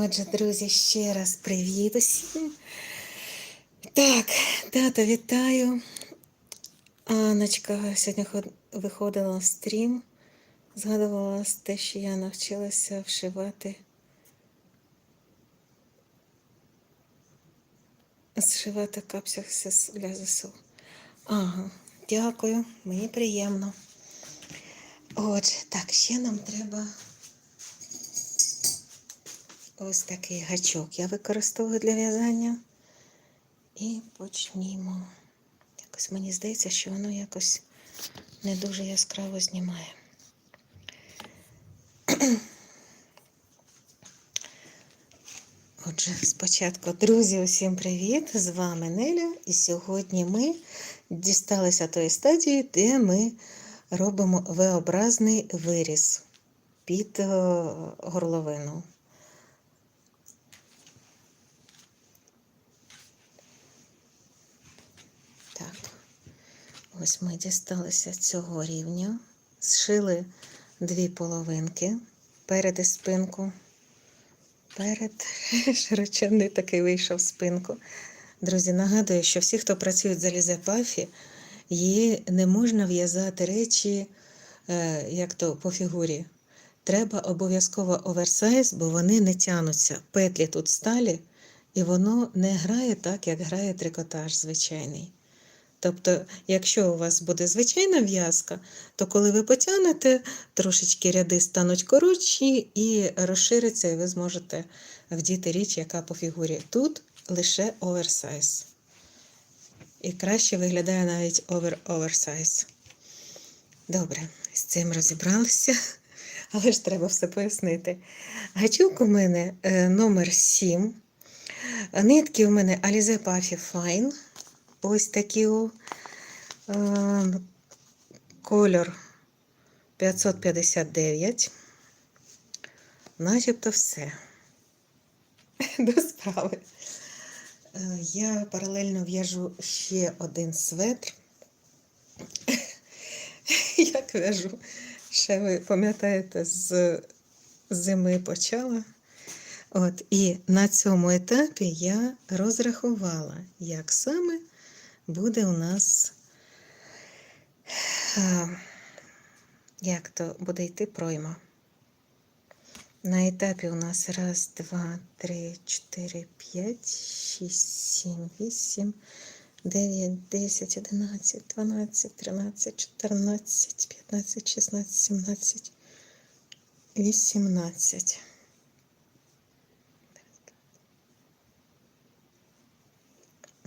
Отже, друзі, ще раз привіт усім. Так, тато, вітаю. Аночка сьогодні виходила в стрім, згадувала те, що я навчилася вшивати. Зшивати капсях для ЗСУ. Ага, дякую, мені приємно. Отже, так, ще нам треба ось такий гачок я використовую для в'язання. І почнімо. Якось мені здається, що воно якось не дуже яскраво знімає. Отже, спочатку, друзі, усім привіт! З вами Неля. І сьогодні ми дісталися тої стадії, де ми робимо V-образний виріз під е, горловину. Так, ось ми дісталися цього рівня, зшили дві половинки перед і спинку. Перед широченний такий вийшов спинку. Друзі, нагадую, що всі, хто працюють за Лізе Пафі, її не можна в'язати речі, е, як то по фігурі. Треба обов'язково оверсайз, бо вони не тянуться. Петлі тут сталі, і воно не грає так, як грає трикотаж звичайний. Тобто, якщо у вас буде звичайна в'язка, то коли ви потягнете, трошечки ряди стануть коротші і розшириться, і ви зможете вдіти річ, яка по фігурі. Тут лише оверсайз. І краще виглядає навіть овер-оверсайз. Добре, з цим розібралися, але ж треба все пояснити. Гачок у мене е, номер 7. Нитки у мене Alize Puffy Fine. Ось такі кольор 559. Начебто все. До справи. Е, Я паралельно в'яжу ще один светр. Як в'яжу? Ще ви пам'ятаєте, з зими почала. От, і на цьому етапі я розрахувала, як саме буде у нас, як то буде йти пройма. На етапі у нас раз, два, три, чотири, п'ять, шість, сім, вісім, дев'ять, десять, одинадцять, дванадцять, тринадцять, чотирнадцять, п'ятнадцять, шістнадцять, сімнадцять, вісімнадцять.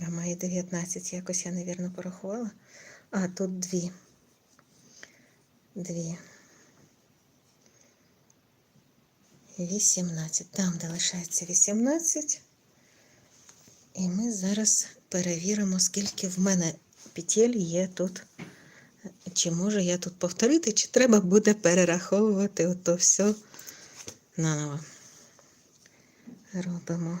А має 19, якось я, невірно, порахувала. А, тут дві. Дві. 18. Там, де лишається 18. І ми зараз перевіримо, скільки в мене петель є тут. Чи можу я тут повторити, чи треба буде перераховувати ото все наново. Робимо.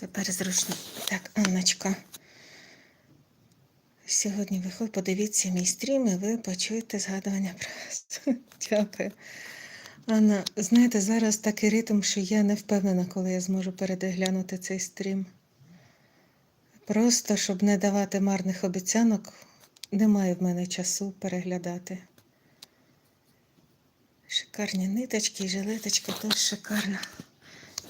Тепер зручно. Так, Анночка. Сьогодні виходь, подивіться мій стрім, і ви почуєте згадування про вас. Дякую. Анна, знаєте, зараз такий ритм, що я не впевнена, коли я зможу переглянути цей стрім. Просто, щоб не давати марних обіцянок, немає в мене часу переглядати. Шикарні ниточки і жилеточка теж шикарна.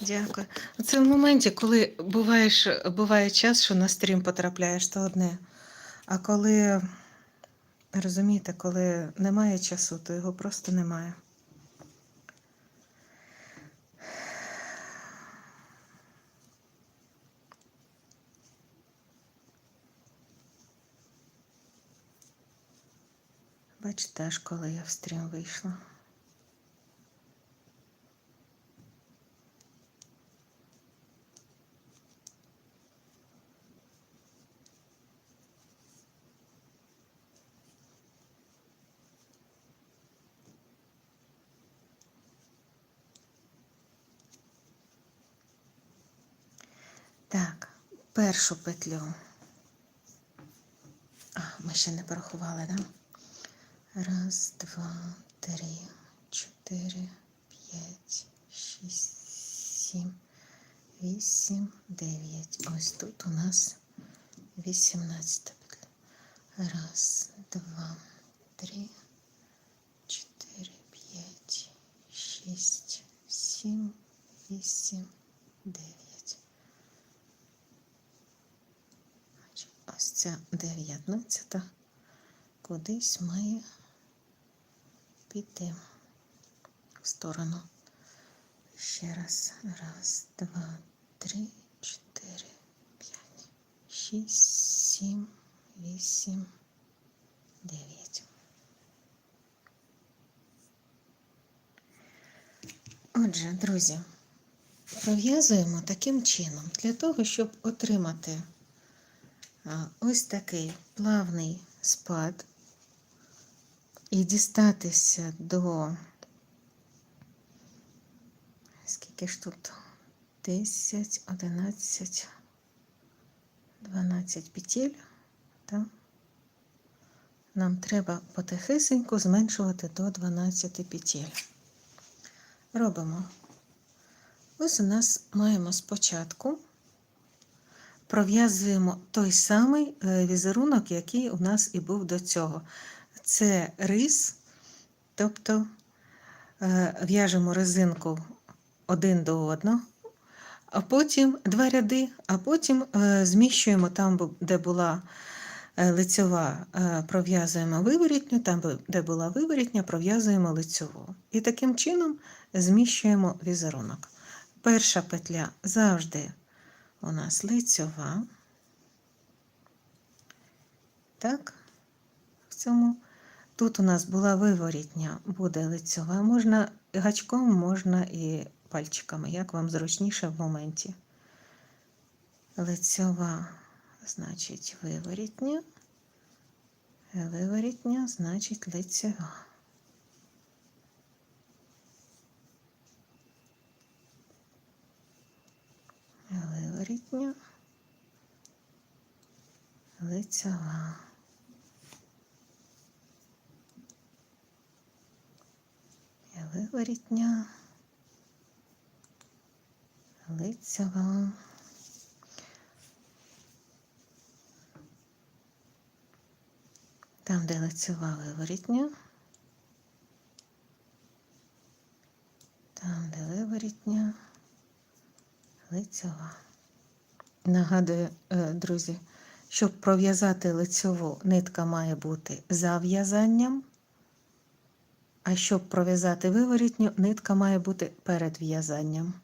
Дякую. Це в моменті, коли буваєш, буває час, що на стрім потрапляєш, то одне. А коли розумієте, коли немає часу, то його просто немає. Бачите, аж коли я в стрім вийшла. Так, першу петлю. А, ми ще не порахували, да? Раз, два, три, чотири, п'ять, шість, сім, вісім, дев'ять. Ось тут у нас вісімнадцята петля. Раз, два, три, чотири, п'ять, шість, сім, вісім, дев'ять. Значить, Ось ця дев'ятнадцята кудись має піти в сторону. Ще раз. Раз, два, три, чотири, п'ять, шість, сім, вісім, дев'ять. Отже, друзі, пров'язуємо таким чином для того, щоб отримати ось такий плавний спад і дістатися до скільки ж тут 10, 11, 12 петель, так? Нам треба потихесенько зменшувати до 12 петель. Робимо. Ось у нас маємо спочатку пров'язуємо той самий е, візерунок, який у нас і був до цього. Це рис, тобто е, в'яжемо резинку один до одного, а потім два ряди, а потім е, зміщуємо там, де була лицьова, пров'язуємо виворітню, там, де була виворітня, пров'язуємо лицьову. І таким чином зміщуємо візерунок. Перша петля завжди у нас лицьова. Так, в цьому. Тут у нас була виворітня, буде лицьова. Можна гачком, можна і пальчиками, як вам зручніше в моменті. Лицьова, значить, виворітня. Виворітня, значить, лицьова. Виворітня, лицева. Виворітня, лицева. Там, де лицева виворітня, там, де виворітня, лицева. Нагадую, е, друзі, щоб пров'язати лицьову, нитка має бути за в'язанням, а щоб пров'язати виворітню, нитка має бути перед в'язанням.